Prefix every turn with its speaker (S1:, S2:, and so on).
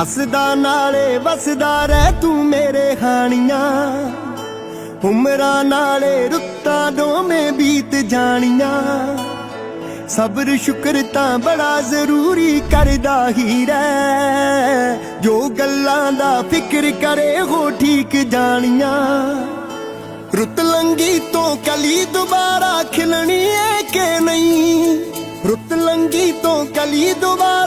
S1: ਹੱਸਦਾ ਨਾਲੇ ਵਸਦਾ ਰਹਿ ਤੂੰ ਮੇਰੇ ਹਾਣੀਆਂ। ਉਮਰਾਂ ਨਾਲੇ ਰੁੱਤਾਂ ਦੋਵੇਂ ਬੀਤ ਜਾਣੀਆਂ। ਸਬਰ ਸ਼ੁਕਰ ਤਾਂ ਬੜਾ ਜ਼ਰੂਰੀ ਕਰਦਾ ਹੀ ਰਹਿ। ਜੋ ਗੱਲਾਂ ਦਾ ਫਿਕਰ ਕਰੇ ਹੋ ਠੀਕ ਜਾਣੀਆਂ। ਰੁੱਤ ਲੰਗੀ ਤੋਂ ਕਲੀ ਦੁਬਾਰਾ ਖਿਲਣੀ ਏ ਕਿ ਨਹੀਂ? ਰੁੱਤ ਲੰਗੀ ਤੋਂ ਕਲੀ ਦੁਬਾਰਾ